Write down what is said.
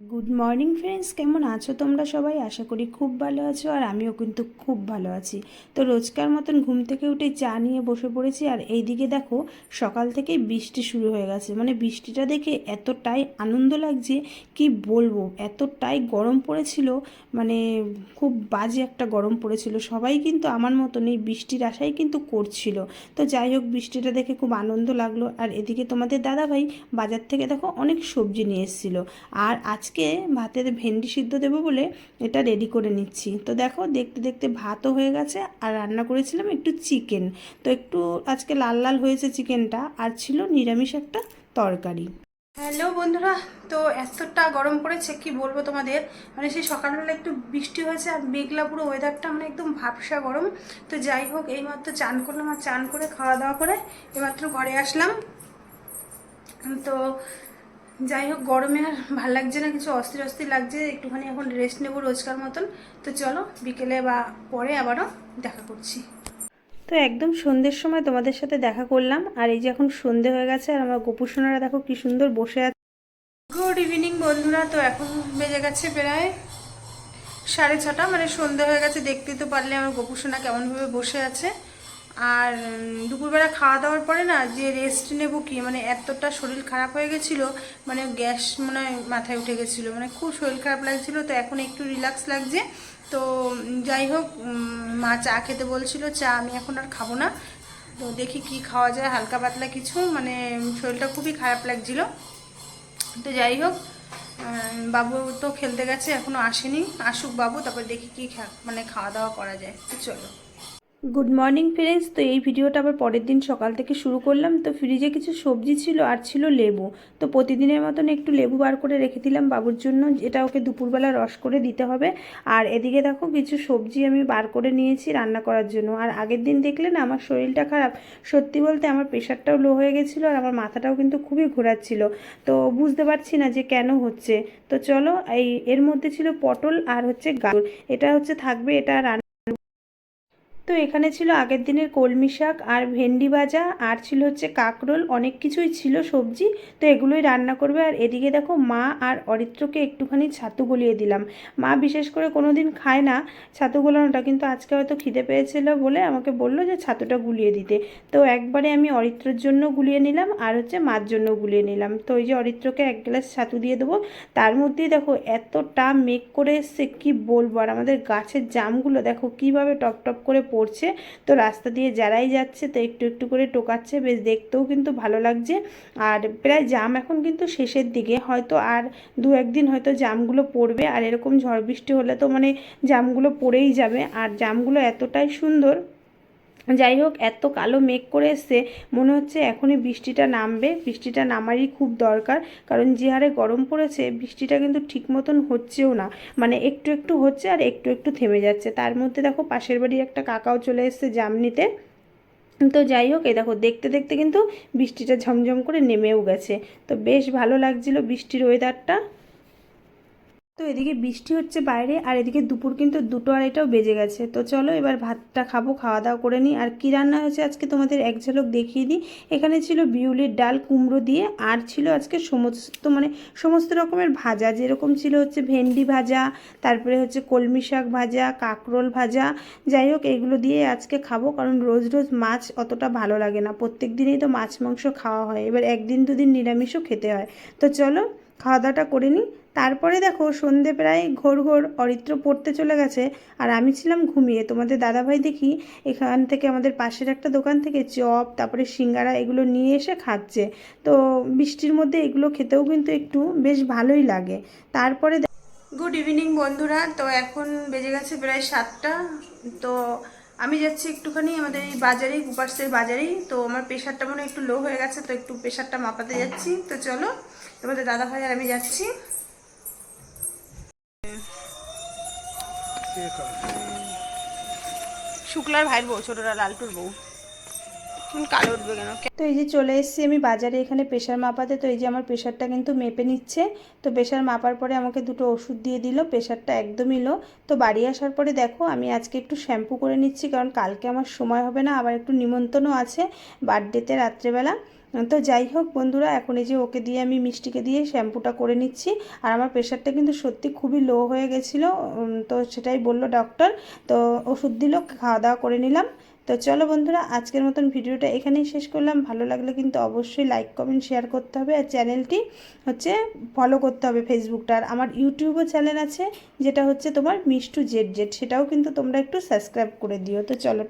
Good morning friends কেমন আছো তোমরা সবাই? আশা করি খুব ভালো আছো আর আমিও কিন্তু খুব ভালো আছি। তো রোজকার মতন ঘুম থেকে উঠে চা নিয়ে বসে পড়েছি আর এইদিকে দেখো, সকাল থেকেই বৃষ্টি শুরু হয়ে গেছে। মানে বৃষ্টিটা দেখে এতটাই আনন্দ লাগছে, কি বলব? এতটাই গরম পড়েছিল মানে খুব বাজে একটা গরম পড়েছিল। সবাই কিন্তু আমার মতন এই বৃষ্টির আশাই কিন্তু করছিল। তো যাই হোক, বৃষ্টিটা দেখে খুব আনন্দ লাগল। আর এদিকে তোমাদের দাদাভাই বাজার থেকে দেখো অনেক সবজি নিয়ে এসেছিল। আর আজকে ভাতের ভেন্ডি সিদ্ধ দেবো বলে এটা রেডি করে নিচ্ছি। তো দেখো, দেখতে দেখতে ভাতও হয়ে গেছে আর রান্না করেছিলাম একটু চিকেন তো একটু আজকে লাল লাল হয়েছে চিকেনটা আর ছিল নিরামিষ একটা তরকারি। হ্যালো বন্ধুরা, তো এতটা গরম পড়েছে, কি বলব তোমাদের? মানে সেই সকালবেলা একটু বৃষ্টি হয়েছে আর মেঘলা পুরো ওয়েদারটা মানে একদম ভাবসা গরম। তো যাই হোক এইমাত্র চান করলাম আর চান করে খাওয়া দাওয়া করে এইমাত্র ঘরে আসলাম। তো যাই হোক গরমে আর ভালো লাগছে না কিছু অস্থির অস্থির লাগছে একটুখানি এখন রেস্ট নেব রোজকার মতন। তো চলো বিকেলে বা পরে আবারও দেখা করছি। তো একদম সন্ধ্যের সময় তোমাদের সাথে দেখা করলাম আর এই যে এখন সন্ধে হয়ে গেছে আর আমার গোপুসোনারা দেখো কি সুন্দর বসে আছে। গুড ইভিনিং বন্ধুরা তো এখন বেজে গেছে প্রায় সাড়ে ছটা মানে সন্ধে হয়ে গেছে দেখতেই তো পারলে আমার গোপুসোনা কেমনভাবে বসে আছে। আর দুপুরবেলা খাওয়া দাওয়ার পরে না যে রেস্ট নেব কি মানে এতটা শরীর খারাপ হয়ে গেছিল মানে গ্যাস মনে মাথায় উঠে গেছিল মানে খুব শরীর খারাপ লাগছিল, তো এখন একটু রিল্যাক্স লাগছে। তো, যাই হোক মা চা খেতে বলছিল, চা আমি এখন আর খাব না। তো দেখি কি খাওয়া যায়, হালকা পাতলা কিছু মানে শরীরটা খুবই খারাপ লাগছিল। তো যাই হোক বাবু তো খেলতে গেছে, এখনও আসেনি। আসুক বাবু, তারপর দেখি কি মানে খাওয়া দাওয়া করা যায়। তো চলো। গুড মর্নিং ফ্রেন্ডস তো এই ভিডিওটা আবার পরের দিন সকাল থেকে শুরু করলাম। তো ফ্রিজে কিছু সবজি ছিল আর ছিল লেবু। তো প্রতিদিনের মতন একটু লেবু বার করে রেখে দিলাম বাবুর জন্য। যেটা ওকে দুপুরবেলা রস করে দিতে হবে। আর এদিকে দেখো, কিছু সবজি আমি বার করে নিয়েছি রান্না করার জন্য। আর আগের দিন দেখলে না, আমার শরীরটা খারাপ। সত্যি বলতে আমার প্রেশারটাও লো হয়ে গেছিল আর আমার মাথাটাও কিন্তু খুবই ঘোরাচ্ছিল। তো বুঝতে পারছি না যে কেন হচ্ছে। তো চলো, এই এর মধ্যে ছিল পটল আর হচ্ছে গাজর। এটা হচ্ছে থাকবে, এটা রান্না তো এখানে ছিল আগের দিনের কলমি শাক আর ভেন্ডি ভাজা, আর ছিল হচ্ছে কাকরোল, অনেক কিছুই ছিল সবজি, তো এগুলোই রান্না করবে। আর এদিকে দেখো মা আর অরিত্রকে একটুখানি ছাতু গলিয়ে দিলাম। মা বিশেষ করে কোনো দিন খায় না ছাতু গোলানোটা, কিন্তু আজকে হয়তো খিদে পেয়েছিল বলে আমাকে বলল যে ছাতুটা গুলিয়ে দিতে। তো একবারে আমি অরিত্রর জন্য গুলিয়ে নিলাম আর হচ্ছে মার জন্য গুলিয়ে নিলাম। তো ওই যে অরিত্রকে এক গ্লাস ছাতু দিয়ে দেবো। তার মধ্যেই দেখো এতটা মেঘ করে এসছে, কী বলব? আর আমাদের গাছের জামগুলো দেখো কীভাবে টপ টপ করে পড়ছে। তো রাস্তা দিয়ে যারাই যাচ্ছে, তো একটু একটু করে টোকাচ্ছে। বেশ দেখতেও কিন্তু ভালো লাগছে। আর প্রায় জাম এখন কিন্তু শেষের দিকে। হয়তো আর দু একদিন হয়তো জামগুলো পড়বে। আর এরকম ঝড় বৃষ্টি হলে তো মানে জামগুলো পড়েই যাবে। আর জামগুলো এতটাই সুন্দর যাই হোক, এত কালো মেঘ করে এসছে, মনে হচ্ছে এখনই বৃষ্টিটা নামবে। বৃষ্টিটা নামারই খুব দরকার, কারণ যে হারে গরম পড়েছে, বৃষ্টিটা কিন্তু ঠিক মতন হচ্ছেও না। মানে একটু একটু হচ্ছে আর একটু একটু থেমে যাচ্ছে। তার মধ্যে দেখো পাশের বাড়ির একটা কাকাও চলে এসছে জাম নিতে তো যাই হোক, এই দেখো, দেখতে দেখতে কিন্তু বৃষ্টিটা ঝমঝম করে নেমেও গেছে। তো বেশ ভালো লাগছিল বৃষ্টির ওয়েদারটা তো এদিকে বৃষ্টি হচ্ছে বাইরে, আর এদিকে দুপুর কিন্তু দুটো আড়াইটাও বেজে গেছে। তো চলো এবার ভাতটা খাব, খাওয়া দাওয়া করে নিই। আর কী রান্না হয়েছে আজকে তোমাদের এক ঝলক দেখিয়ে দিই। এখানে ছিল বিউলির ডাল, কুমড়ো দিয়ে, আর ছিল আজকে সমস্ত মানে সমস্ত রকমের ভাজা। যেরকম ছিল হচ্ছে ভেন্ডি ভাজা, তারপরে হচ্ছে কলমি শাক ভাজা, কাকরোল ভাজা। যাই হোক, এগুলো দিয়ে আজকে খাব, কারণ রোজ রোজ মাছ অতটা ভালো লাগে না। প্রত্যেক দিনেই তো মাছ, মাংস খাওয়া হয়। এবার একদিন দুদিন নিরামিষও খেতে হয়। তো চলো খাওয়া দাওয়াটা করে নিই। তারপরে দেখো সন্ধে প্রায় ঘোর ঘোর অরিত্র পড়তে চলে গেছে, আর আমি ছিলাম ঘুমিয়ে। তোমাদের দাদাভাই দেখি এখান থেকে আমাদের পাশের একটা দোকান থেকে চপ, তারপরে সিঙ্গারা এগুলো নিয়ে এসে খাচ্ছে। তো বৃষ্টির মধ্যে এগুলো খেতেও কিন্তু একটু বেশ ভালোই লাগে। তারপরে গুড ইভিনিং বন্ধুরা, তো এখন বেজে গেছে প্রায় সাতটা। তো আমি যাচ্ছি একটুখানি আমাদের এই বাজারেই উপাসের বাজারেই তো আমার প্রেশারটা মনে একটু লো হয়ে গেছে, তো একটু প্রেশারটা মাপাতে যাচ্ছি। তো চলো, তোমাদের দাদা ভাই আর আমি যাচ্ছি। শুক্লার ভাইয়ের বউ, ছোটরা লালটুর বউ। তো এই যে চলে এসেছি আমি বাজারে, এখানে প্রেশার মাপাতে। তো এই যে আমার প্রেশারটা কিন্তু মেপে নিচ্ছে। তো প্রেশার মাপার পরে আমাকে দুটো ওষুধ দিয়ে দিল, প্রেশারটা একদমই লো তো বাড়ি আসার পরে দেখো, আমি আজকে একটু শ্যাম্পু করে নিচ্ছি, কারণ কালকে আমার সময় হবে না, আবার একটু নিমন্ত্রণও আছে বার্থডেতে রাত্রেবেলা। তো যাই হোক বন্ধুরা, এখন এই যে ওকে দিয়ে আমি মিষ্টিকে দিয়ে শ্যাম্পুটা করে নিচ্ছি। আর আমার প্রেশারটা কিন্তু সত্যি খুবই লো হয়ে গেছিল তো সেটাই বলল ডক্টর তো ওষুধ দিল, খাওয়া দাওয়া করে নিলাম। তো চলো বন্ধুরা, আজকের মতন ভিডিওটা এখানেই শেষ করলাম। ভালো লাগলে কিন্তু অবশ্যই লাইক কমেন্ট শেয়ার করতে হবে। আর চ্যানেলটি হচ্ছে ফলো করতে হবে ফেসবুকটা। আর আমার ইউটিউবও চ্যানেল আছে, যেটা হচ্ছে তোমার মিষ্টু জেড জেড। সেটাও কিন্তু তোমরা একটু সাবস্ক্রাইব করে দিও। তো চলো